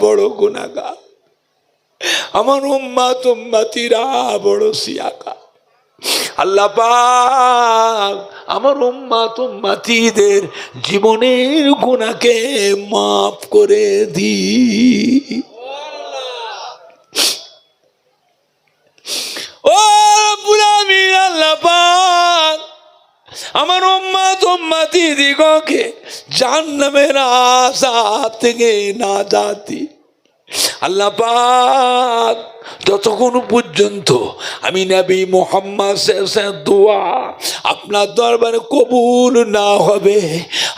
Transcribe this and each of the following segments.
বড় গুণাগা আমার উম্মা তুম্মাতিরা বড় সিয়াকা আল্লাহ আমার উম্মা তুম্মাতিদের জীবনের গুণাকে মাফ করে দি ও বুড়ামির আল্লাহ পাক আমার উম্মা তুম্মাতি দিগকে জাহান্নামের আজাব থেকে না জাতি। আল্লাহ পাক যতক্ষণ পর্যন্ত আমি নবী মোহাম্মদ দোয়া আপনার দরবারে কবুল না হবে,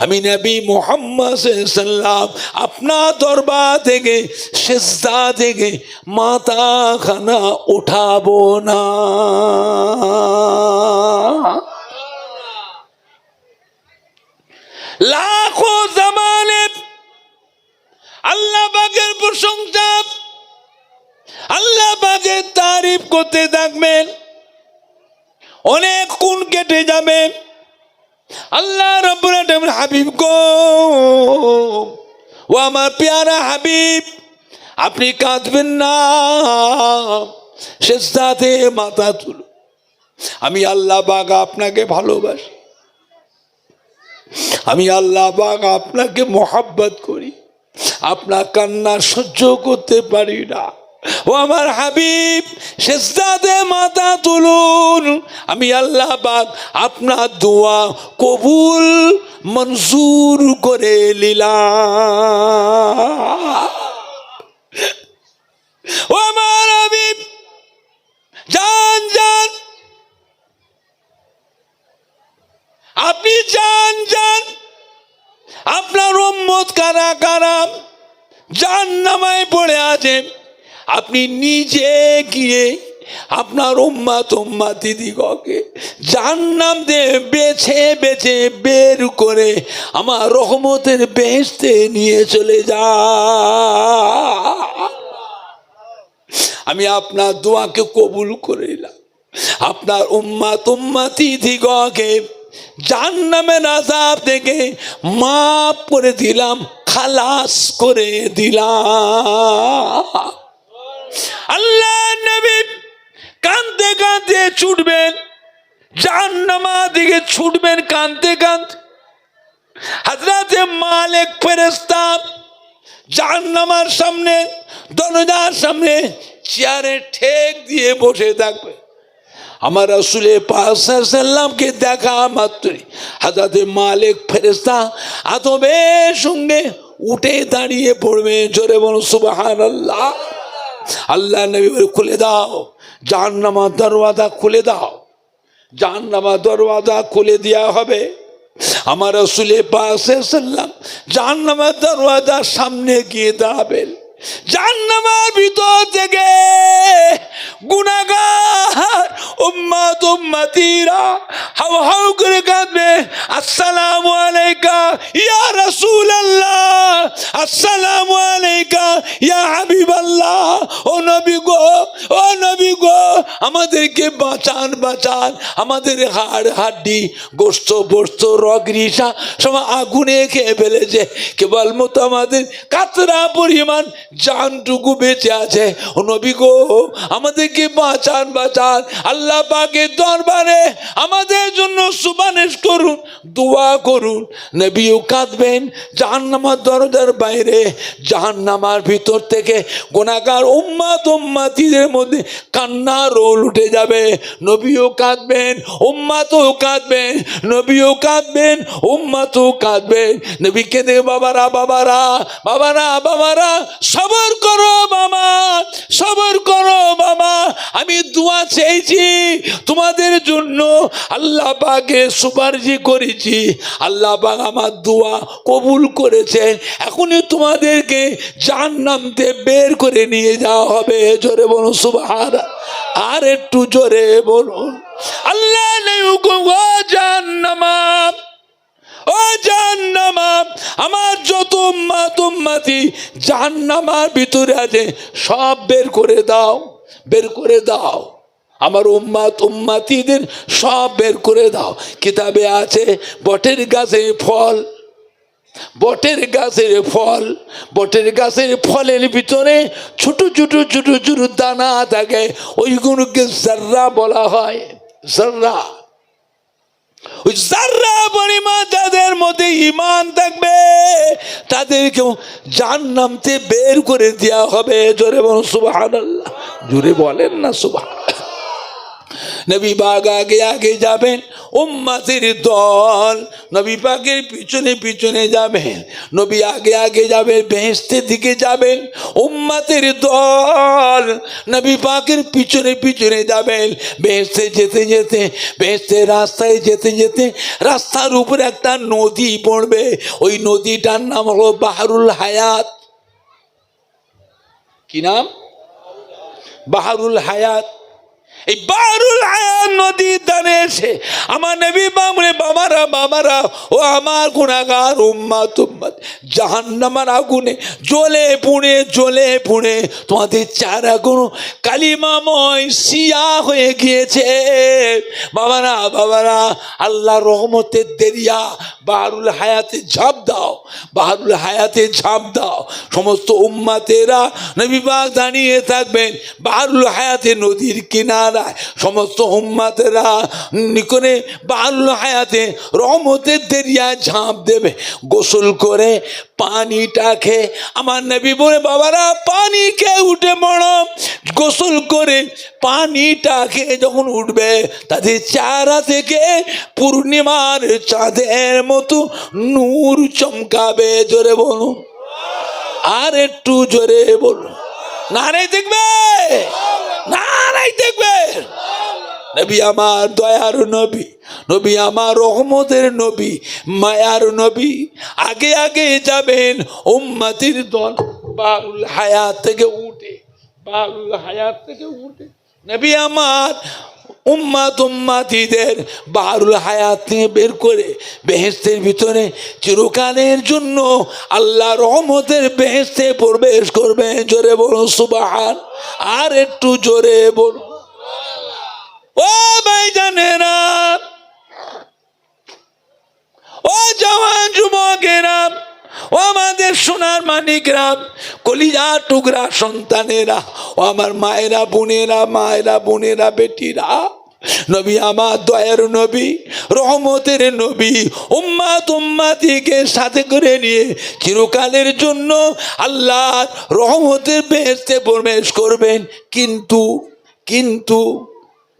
আমি নবী মোহাম্মদ সাল্লাম আপনার দরবার থেকে শেষদা থেকে মাথা খানা উঠাবো না। লাখো জামানে আল্লাহ বাগের প্রশংসা, আল্লাহ বাগের তারিফ করতে থাকবেন। অনেক কোন কেটে যাবে। আল্লাহ রব্বুল আলামিন হাবিব গো, ও আমার পেয়ারা হাবিব, আপনি কাঁদবেন না। শেষ মাথা তুলো। আমি আল্লাহ বাগ আপনাকে ভালোবাসি। আমি আল্লাহ আপনাকে মহাব্বত করি। আপনার কান্না সহ্য করতে পারি না। ও আমার হাবিব শেষদাদে মাথা তুলুন। আমি আল্লাহ আপনার দোয়া কবুল, মঞ্জুর করে নিলাম ও আমার হাবিব যান যান আপনি যান যান আপনার কারা কারা? যান নামায় পড়ে আছে। আপনি নিজে গিয়ে আপনার উম্মা তোমা দিদিগকে জাহান্নাম দিয়ে বেছে বেছে বের করে আমার রহমতের বেহেস্তে নিয়ে চলে যা। আমি আপনার দোয়াকে কবুল করে নিলাম আপনার উম্মা তুম্মাতি দিগকে জাহান্নামের আজাব থেকে মাফ করে দিলাম, খালাস করে দিলাম। আল্লাহ নবী কানতে কানতে ছুটবেন জাহান্নামা দিকে ছুটবেন কানতে কানতে হাজরাতে মালিক ফেরেস্তা জাহান্নামার সামনে, দরজার সামনে চেয়ারে ঠেক দিয়ে বসে থাকবে। আমার রসুলের পাশাল্লামকে দেখা মাত্রই হাজাতে মালিক ফেরেস্তা আতবের সঙ্গে উঠে দাঁড়িয়ে পড়বে, জোরে বলো সুবাহান আল্লাহ আল্লাহ নবী খুলে দাও জাহান্নামা দরওয়াজা খুলে দাও। জাহান্নামা দরওয়াজা খুলে দেওয়া হবে। আমার রসুলের পাশে সাল্লাম জাহান্নামার দরওয়াজার সামনে গিয়ে দাঁড়াবেন। জাহান্নামার ভিতর থেকে গুণাগার উম্মাত উম্মাতিরা হাউ হাউ করে কাঁদবে, আসসালামু আলাইকা ইয়া রাসূলুল্লাহ, আসসালামু আলাইকা ইয়া গো ও নবী গো, আমাদেরকে বাঁচান বাঁচান। আমাদের হাড়, হাড্ডি, গোস্ত, বস্ত, রগ রিসা সব আগুনে খেয়ে ফেলেছে। কেবল মতো আমাদের কাতরা পরিমাণ জানটুকু বেঁচে আছে। ও নবী গো, আমাদেরকে বাঁচান বাঁচান। আল্লাহ পাকের দরবারে আমাদের জন্য সুপারিশ করুন, দোয়া করুন। নবীও কাঁদবেন জাহান্নামার দরজার বাইরে। জাহান্নামার ভিতর থেকে গোনাগার উম্মাত উম্মাতিদের মধ্যে কান্না রোল উঠে যাবে। নবীও কাঁদবেন, উম্মাতও কাঁদবেন, নবীও কাঁদবেন, উম্মাতও কাঁদবেন। নবী কেঁদে বাবারা বাবারা বাবারা বাবারা, সবর করো বাবা, সবর করো বাবা। আমি দোয়া চেয়েছি তোমাদের জন্য। আল্লাহ পাকে সুপারিশ করেছি। আল্লাহ পাক আমার দোয়া কবুল করেছেন। এখনই তোমাদেরকে জাহান্নামতে বের করে নিয়ে যাওয়া হবে। জোরে বলুন সুবহান আর একটু জোরে বলুন। আল্লাহ জাহান্নামা। ও জাহান্নামা, আমার যত উম্মা তুম্মাতি জাহান্নামার ভিতরে আছে, সব বের করে দাও, বের করে দাও। আমার উম্মাত উম্মাতিদের সব বের করে দাও। কিতাবে আছে, বটের গাছে ফল বটের গাছের ফল, বটের গাছের ফলের ভিতরে ছোট ছোট ছোট ছোট দানা থাকে। ওইগুলোকে জাররা বলা হয়। জাররা। ওই জাররা পরিমাণ যাদের মধ্যে ইমান থাকবে, তাদেরকেও জান্নামতে বের করে দেওয়া হবে। জোরে বলুন আল্লাহ জোরে বলেন না সুবাহ নবী বাগ আগে আগে যাবেন উম্মাতের দল নবী পাকের পিছনে পিছনে যাবেন নবী আগে আগে যাবেন বেহেস্তের দিকে যাবেন উম্মাতের দল নবী পাকের পিছনে পিছনে যাবেন বেহেস্তে যেতে যেতে বেহেস্তের রাস্তায় যেতে যেতে রাস্তার উপরে একটা নদী পড়বে। ওই নদীটার নাম হলো বাহারুল হায়াত। কি নাম? বাহারুল হায়াত। এই বারুল আয়াত নদীর ধারে এসে আমার নবী বামরে বাবারা বাবারা, ও আমার গুণাগার উম্মাত উম্মাত, জাহান্নামার আগুনে জ্বলে পুড়ে জ্বলে পুড়ে তোমাদের চার আগুন কালিমাময় সিয়া হয়ে গিয়েছে। বাবারা বাবারা, আল্লাহ রহমতের দেরিয়া বাহারুল হায়াতে ঝাঁপ দাও বাহারুল হায়াতে ঝাঁপ দাও। সমস্ত উম্মাতেরা নবীবাগ দাঁড়িয়ে থাকবেন বাহারুল হায়াতে নদীর কিনারায়। সমস্ত উম্মাতেরা নিকনে বাহারুল হায়াতে রহমতের দেরিয়ায় ঝাঁপ দেবে। গোসল করে পানিটা খেয়ে আমার নবী বলে, বাবারা, পানি খেয়ে উঠে মরো। গোসল করে পানিটা খেয়ে যখন উঠবে, তাদের চারা থেকে পূর্ণিমার চাঁদের মতো নূর চমকাবে। জোরে বলুন। আর একটু জোরে বলুন। নাড়াই দেখবে নাড়াই দেখবে। নবী আমার দয়ার নবী নবী আমার রহমতের নবী, মায়ার নবী। আগে আগে যাবেন উম্মাতির দল বাউল হায়াত থেকে উঠে বাউল হায়াত থেকে উঠে। নবী আমার উম্মাত উম্মাতিদের বাহারুল হায়াত নিয়ে বের করে বেহেস্তের ভিতরে চিরকালের জন্য আল্লাহ রহমতের বেহেস্তে প্রবেশ করবে জোরে বলুন সুবাহান, আর একটু জোরে বলুন। ও ভাই জানেরা। ও জওয়ান যুবকেরা, ও আমাদের সোনার মানিকরা কলিজা টুকরা সন্তানেরা, ও আমার মায়েরা বোনেরা মায়েরা বোনেরা, বেটিরা, নবী আমার দয়ার নবী, রহমতের নবী, উম্মাত উম্মাতিকে সাথে করে নিয়ে চিরকালের জন্য আল্লাহ রহমতের বেহেস্তে প্রবেশ করবেন। কিন্তু কিন্তু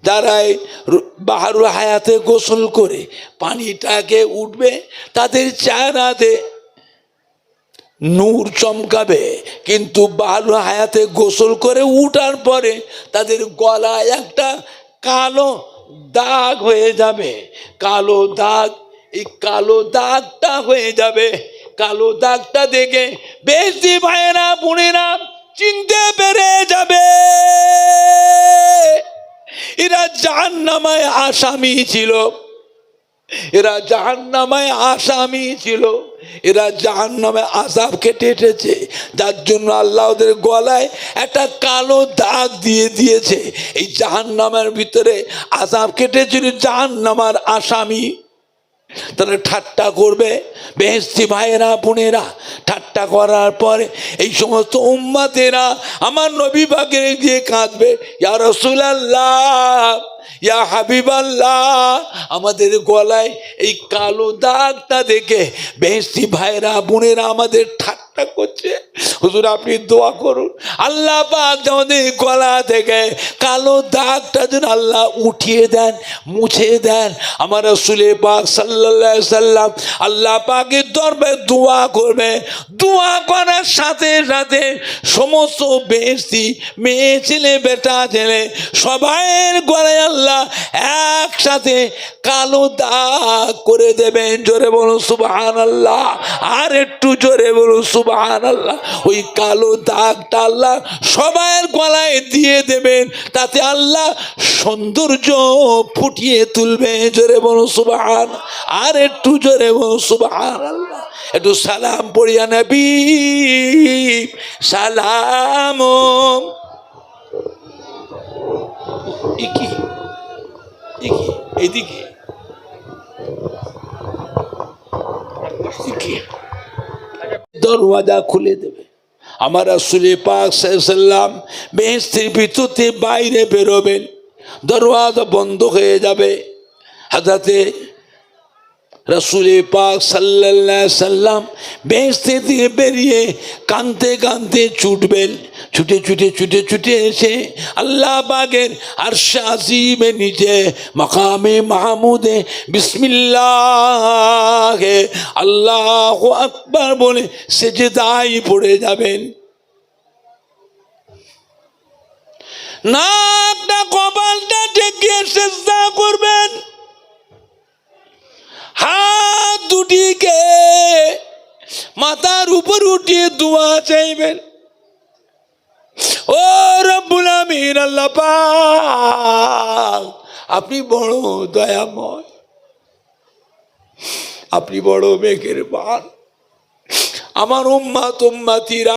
যারাই বাহারুল হায়াতে গোসল করে পানিটাকে উঠবে, তাদের চেহারাতে নূর চমকাবে। কিন্তু বাহারুল হায়াতে গোসল করে উঠার পরে তাদের গলায় একটা কালো দাগ হয়ে যাবে। কালো দাগ, এই কালো দাগটা হয়ে যাবে। কালো দাগটা দেখে বেশি ভাইয়েরা, বোনেরা চিনতে পেরে যাবে। এরা জাহান নামায় আসামি ছিল। এরা জাহান নামায় আসামি ছিল। এরা জাহান নামে আসাব কেটে এসেছে যার জন্য আল্লাহ ওদের গলায় একটা কালো দাগ দিয়ে দিয়েছে। এই জাহান নামের ভিতরে আসাব কেটেছিল জাহান নামার আসামি। তারা ঠাট্টা করবে বেহেস্তি ভাইয়েরা, বোনেরা। ঠাট্টা করার পরে এই সমস্ত উম্মাতেরা আমার নবী বাগের দিয়ে কাঁদবে, ইয়া রসুলাল্লাহ, ইয়া হাবিবাল্লাহ। আমাদের গলায় এই কালো দাগটা দেখে বেহেস্তি ভাইয়েরা, বোনেরা আমাদের ঠাট্টা করছে। হুজুর, আপনি দোয়া করুন। আল্লাহ পাক আমাদের গলা থেকে কালো দাগটা যেন আল্লাহ উঠিয়ে দেন, মুছে দেন। আমার রসুলে পাক সাল্লাহ সাল্লাম আল্লাহ পাকের দরবারে দোয়া করবে। দোয়া করার সাথে সাথে সমস্ত বেস্তি মেয়ে ছেলে, বেটা ছেলে সবাইয়ের গলায় আল্লাহ একসাথে কালো দাগ করে দেবেন। জোরে বলুন সুবাহান আল্লাহ আর একটু জোরে বলুন সুবাহান আল্লাহ ওই কালো দাগটা আল্লাহ সবাইয়ের গলায় দিয়ে দেবেন, তাতে আল্লাহ সৌন্দর্য ফুটিয়ে তুলবে। জোরে বলুন সুবাহান। আর একটু জোরে বলুন সুবাহান। আল্লাহ একটু সালাম পড়িয়া নবী। সালাম। এদিকে। দরওয়াজা খুলে দেবে। আমার রাসুল পাক সাল্লাম বেহেস্তির ভিতরতে বাইরে বেরোবেন। দরওয়াজা বন্ধ হয়ে যাবে। হাজাতে রসুল পাক সাল্লাহ সাল্লাম বেহেস্তে দিয়ে বেরিয়ে কানতে কানতে ছুটবেন। ছুটে ছুটে ছুটে ছুটে এসে আল্লাহ বাগের আর আজিমে নিচে, মকামে মাহমুদে বিসমিল্লাহ আল্লাহ আকবার বলে সেজেদাই পড়ে যাবেন। নাকটা কপালটা ঠেকিয়ে চেষ্টা করবেন। দুটিকে মাথার উপর উঠিয়ে দোয়া চাইবেন। ও রব্বুল আমিন, আল্লাহ আপনি বড় দয়াময়, আপনি বড় মেঘের বান আমার উম্মা তুম্মাতিরা